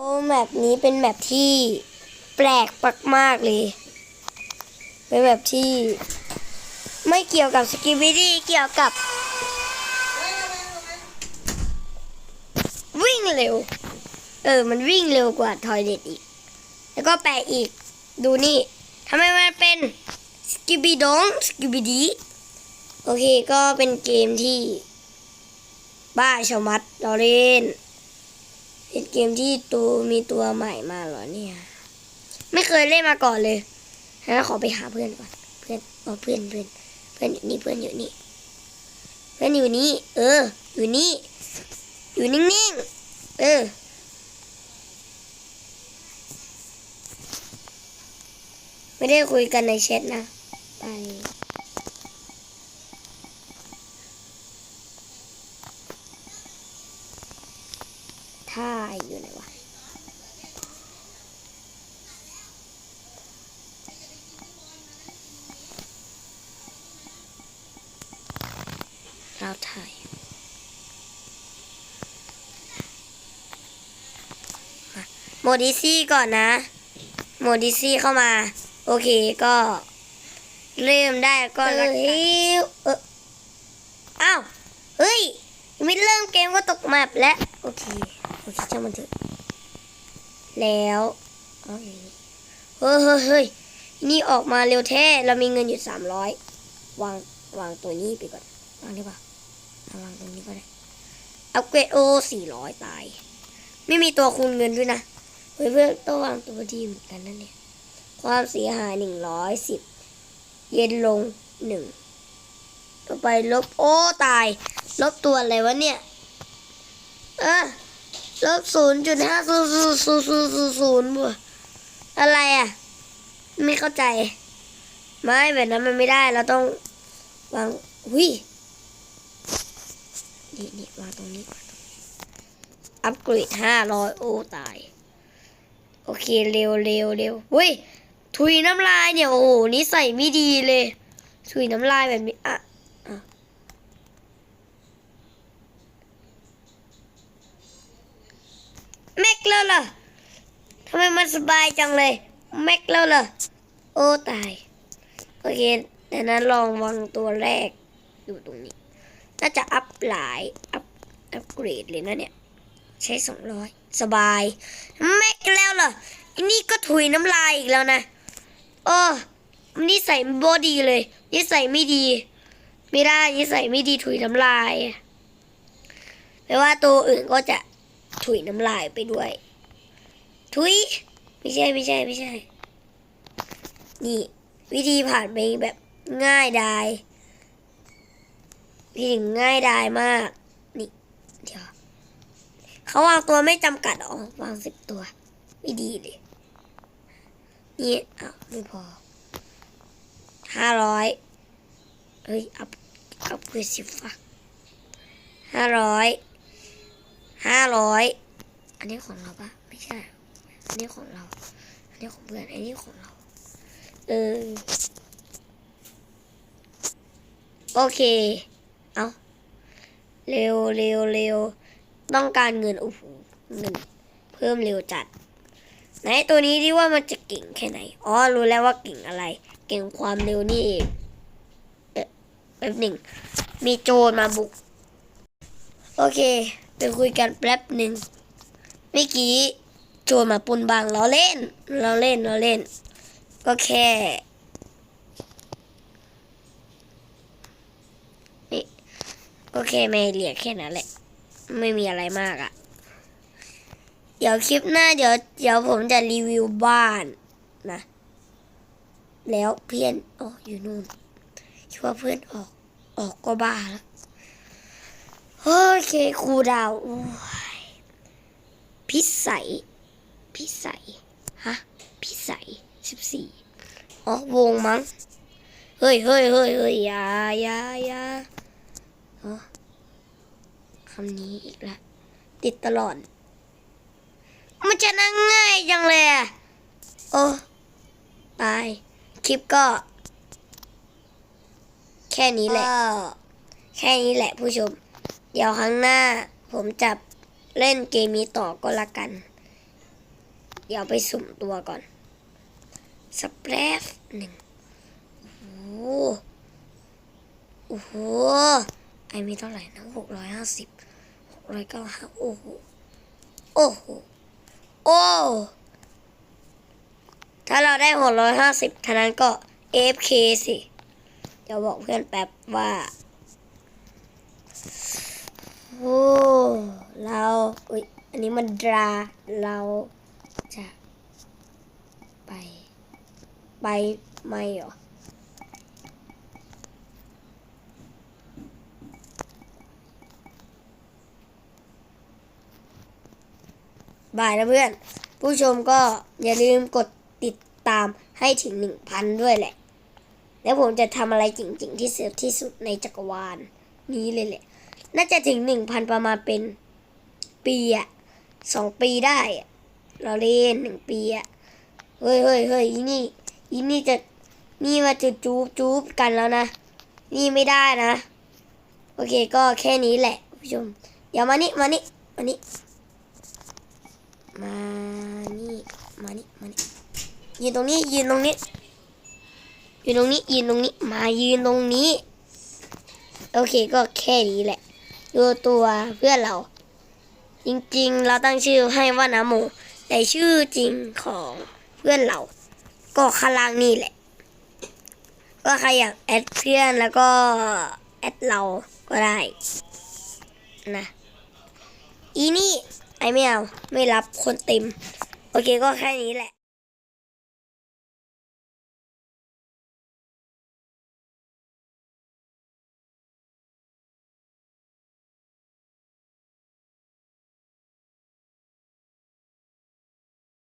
โอ้แมปนี้เป็นแมปที่แปลกมากๆเลย เป็นแบบที่ ไม่เกี่ยวกับสกิบิดี้เกี่ยวกับ วิ่งเร็ว เออ มันวิ่งเร็วกว่าทอยเด็ดอีก แล้วก็แปลกอีก ดูนี่ทำไมมันเป็นสกิบิดองสกิบิดีโอเคก็เป็นเกมที่ บ้าชะมัดเราเล่น เป็นเกมที่ตัวมีตัวใหม่มาเหรอเนี่ย ไม่เคยเล่นมาก่อนเลยงั้นขอไปหาเพื่อนก่อน เพื่อนอ๋อเพื่อนเพื่อนเพื่อนอยู่นี่เพื่อนอยู่นี่ เพื่อนอยู่นี่ เออ อยู่นี่ อยู่นิ่งๆ เออ ไม่ได้คุยกันในแชทนะไป ท่า อยู่ไหนวะเราถ่ายมาโหมดดิซี่ก่อนนะโหมดดิซี่เข้ามา โอเคก็ เริ่มได้ก็แล้วกันเอออ้าว เฮ้ยยังไม่เริ่มเกมก็ตกแมปแล้ว โอเค โอเคช่างมันเถอะแล้วเฮ้ยเฮ้ยเฮ้ยนี่ออกมาเร็วแท้ เรามีเงินอยู่สามร้อยวางวางตัวนี้ไปก่อนวางได้ปะเอาวางตรงนี้ก็ได้อัปเกรดโอสี่ร้อยตาย ไม่มีตัวคูณเงินด้วยนะเฮ้ยเพื่อนต้องวางตัวดีเหมือนกันนั่นเนี่ยความเสียหายหนึ่งร้อยสิบเย็นลงหนึ่งต่อไปลบโอ้ตาย ลบตัวอะไรวะเนี่ย เออ ลบศูนย์จุดห้าศูนย์ศูนย์ศูนย์ศูนย์ศูนย์ศูนย์บ่อะไรอะ ไม่เข้าใจ ไม่แบบนั้นมันไม่ได้เราต้องวางหุ้ยนี่นี่วางตรงนี้ อัปเกรดห้าร้อยโอ้ตาย โอเคเร็วเร็วเร็วหุยถุยน้ำลายเนี่ย โอ้โหนิสัยไม่ดีเลย ถุยน้ำลายแบบนี้อะ แม็กแล้วเหรอทำไมมันสบายจังเลย แม็กแล้วเหรอ โอ้ตาย โอเคแต่นั้นลองวางตัวแรกอยู่ตรงนี้ น่าจะอัพหลาย อัพ อัพเกรดเลยนะเนี่ย ใช้สองร้อยสบาย แม็กแล้วเหรออันนี้ก็ถุยน้ำลายอีกแล้วนะ โอ้นิสัยบอดีเลยนิสัยไม่ดี ไม่ได้นิสัยไม่ดีถุยน้ำลายแปลว่าตัวอื่นก็จะ ถุยน้ำลายไปด้วย ถุย ไม่ใช่ไม่ใช่ไม่ใช่ นี่ วิธีผ่านไปแบบง่ายดายวิธีง่ายดายมาก นี่เดี๋ยวเขาวางตัวไม่จำกัดอ๋อวางสิบตัว ไม่ดีเลย นี่อ้าวไม่พอห้าร้อยเฮ้ยอัพอัพเกรดสิบฟักห้าร้อย ห้าร้อยอันนี้ของเราปะไม่ใช่ อันนี้ของเรา อันนี้ของเพื่อน อันนี้ของเรา เออ โอเค เอาเร็วเร็วเร็ว ต้องการเงินโอ้โหเงิน เพิ่มเร็วจัด ไหนตัวนี้ที่ว่ามันจะเก่งแค่ไหน อ๋อ รู้แล้วว่าเก่งอะไร เก่งความเร็วนี่เองเอ๊ะแป๊บหนึ่ง มีโจรมาบุก โอเค ไปคุยกันแป๊บหนึ่งเมื่อกี้โจรมาปุนบางเราเล่น เราเล่นเราเล่น ก็แค่นี่ก็แค่ไม่เรียกแค่นั้นแหละ ไม่มีอะไรมากอะ่ะ เดี๋ยวคลิปหน้าเดี๋ยวเดี๋ยวผมจะรีวิวบ้านนะ แล้วเพื่อนอ๋ออยู่นู่นคิดว่าเพื่อนออกออกก็บ้าแล้ว โอเคครูดาวพิสัย พิสัย ฮะ พิสัยสิบสี่อ๋อ วงมั้ง เฮ้ยเฮ้ยเฮ้ยเฮ้ยอยาอยาอยาอ๋อคำนี้อีกแล้วติดตลอด มันจะนั่งง่ายจังเลยอะโอ้ตาย คลิปก็ แค่นี้แหละ แค่นี้แหละผู้ชม เดี๋ยวครั้งหน้าผมจะเล่นเกมนี้ต่อก็แล้วกัน เดี๋ยวไปสุ่มตัวก่อนสเปรฟหนึ่งโอ้โหโอ้โห ไอมีเท่าไหร่นะหกร้อยห้าสิบหกร้อยเก้าห้าโอ้โห โอ้โห โอ้ ถ้าเราได้หกร้อยห้าสิบท่านั้นก็ AFK สิ เดี๋ยวบอกเพื่อนแป๊บว่า โอ้เราอุ้ยอันนี้มันดราเราจะไป ไปไม่หรอบายนะเพื่อน ผู้ชมก็อย่าลืมกดติดตามให้ถึงหนึ่งพันด้วยแหละ แล้วผมจะทำอะไรจริงๆที่สุดที่สุดในจักรวาลนี้เลยแหละ น่าจะถึงหนึ่งพันประมาณเป็น ปีอะสองปีได้อะเราเล่นหนึ่งปีอะเฮ้ยเฮ้ยเฮ้ยอีนี่อีนี่จะนี่มาจะจูบจูบกันแล้วนะ นี่ไม่ได้นะ โอเคก็แค่นี้แหละผู้ชมเดี๋ยวมานี่มานี่มานี่มานี่มานี่มานี่ยืนตรงนี้ยืนตรงนี้ยืนตรงนี้ยืนตรงนี้มายืนตรงนี้ โอเคก็แค่นี้แหละ ดูตัวเพื่อนเรา จริงๆ เราตั้งชื่อให้ว่าน้ำโมแต่ชื่อจริงของเพื่อนเรา ก็ข้างล่างนี่แหละ ก็ใครอยากแอดเพื่อนแล้วก็แอดเราก็ได้นะอีนี่ไอไม่เอาไม่รับคนเต็ม โอเคก็แค่นี้แหละ